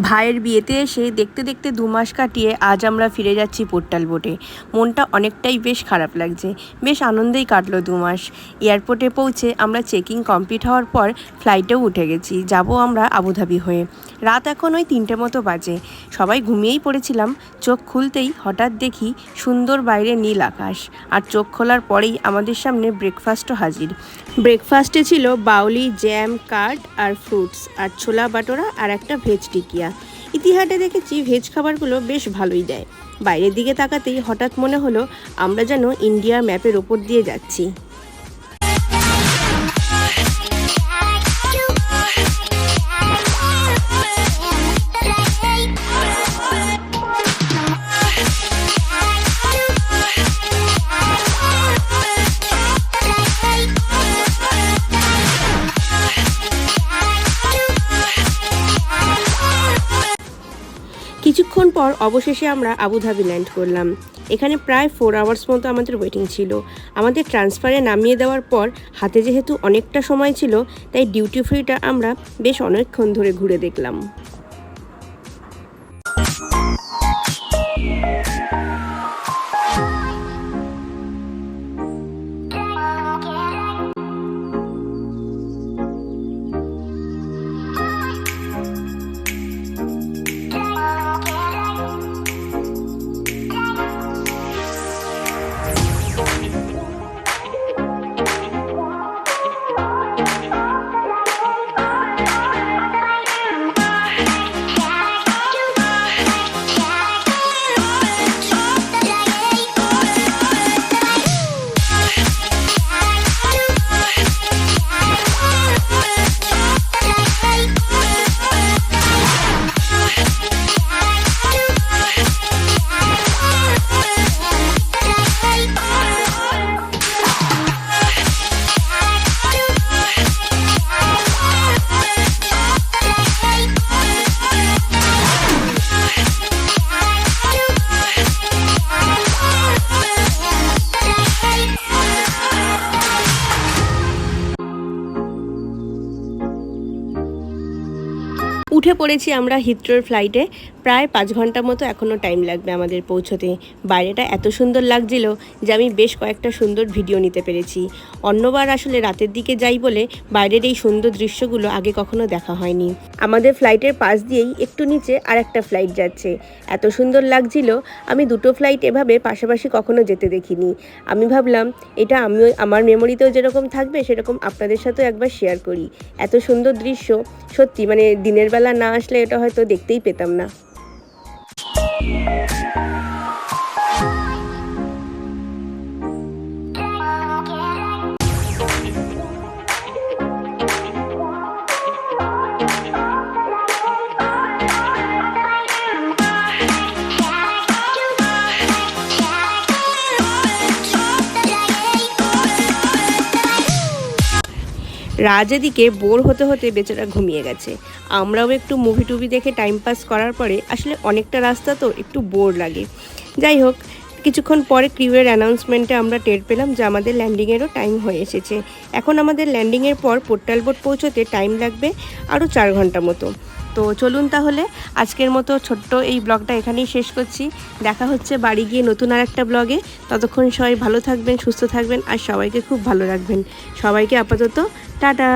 ভাইয়ের বিয়েতে এসে দেখতে দেখতে দু মাস কাটিয়ে আজ আমরা ফিরে যাচ্ছি পোর্টাল বোটে। মনটা অনেকটাই বেশ খারাপ লাগছে। বেশ আনন্দেই কাটলো দু মাস। এয়ারপোর্টে পৌঁছে আমরা চেকিং কমপ্লিট হওয়ার পর ফ্লাইটেও উঠে গেছি। যাব আমরা আবুধাবি হয়ে। রাত এখন ওই তিনটে মতো বাজে। সবাই ঘুমিয়েই পড়েছিলাম। চোখ খুলতেই হঠাৎ দেখি সুন্দর বাইরে নীল আকাশ। আর চোখ খোলার পরেই আমাদের সামনে ব্রেকফাস্টও হাজির। ব্রেকফাস্টে ছিল বাউলি, জ্যাম, কার্ড আর ফ্রুটস। আর ছোলা বাটোরা আর একটা ভেজ টিকিয়া ইতিহাটে দেখেছি ভেজ খাবারগুলো বেশ ভালোই দেয়। বাইরের দিকে তাকাতেই হঠাৎ মনে হলো, আমরা যেন ইন্ডিয়ার ম্যাপের ওপর দিয়ে যাচ্ছি। কিছুক্ষণ পর অবশেষে আমরা আবুধাবি ল্যান্ড করলাম। এখানে প্রায় ফোর আওয়ার্স মতো আমাদের ওয়েটিং ছিল। আমাদের ট্রান্সফারে নামিয়ে দেওয়ার পর হাতে যেহেতু অনেকটা সময় ছিল, তাই ডিউটি ফ্রিটা আমরা বেশ অনেকক্ষণ ধরে ঘুরে দেখলাম। উঠে পড়েছি আমরা হিথ্রোর ফ্লাইটে প্রায় পাঁচ ঘণ্টা মতো এখনও টাইম লাগবে আমাদের পৌঁছতে। বাইরেটা এত সুন্দর লাগছিল যে আমি বেশ কয়েকটা সুন্দর ভিডিও নিতে পেরেছি। অন্যবার আসলে রাতের দিকে যাই বলে বাইরের এই সুন্দর দৃশ্যগুলো আগে কখনো দেখা হয়নি। আমাদের ফ্লাইটের পাশ দিয়েই একটু নিচে আর একটা ফ্লাইট যাচ্ছে। এত সুন্দর লাগছিল, আমি দুটো ফ্লাইট এভাবে পাশাপাশি কখনো যেতে দেখিনি। আমি ভাবলাম, এটা আমিও, আমার মেমোরিতেও যেরকম থাকবে, সেরকম আপনাদের সাথেও একবার শেয়ার করি। এত সুন্দর দৃশ্য, সত্যি মানে দিনের বেলা না আসলে এটা হয়তো দেখতেই পেতাম না। রাজ এদিকে বোর হতে হতে বেচারা ঘুমিয়ে গেছে। আমরাও একটু মুভি টুভি দেখে টাইম পাস করার পরে আসলে অনেকটা রাস্তা তো একটু বোর লাগে। যাই হোক, কিছুক্ষণ পরে ক্রিউয়ের অ্যানাউন্সমেন্টে আমরা টের পেলাম যে আমাদের ল্যান্ডিংয়েরও টাইম হয়ে এসেছে। এখন আমাদের ল্যান্ডিংয়ের পর পোর্টাল বোর্ড পৌঁছতে টাইম লাগবে আরও চার ঘণ্টা মতো। তো চলুন তাহলে আজকের মতো ছোট্ট এই ব্লগটা এখানেই শেষ করছি। দেখা হচ্ছে বাড়ি গিয়ে নতুন আর একটা ব্লগে। ততক্ষণ সবাই ভালো থাকবেন, সুস্থ থাকবেন আর সবাইকে খুব ভালো রাখবেন। সবাইকে আপাতত, টাটা!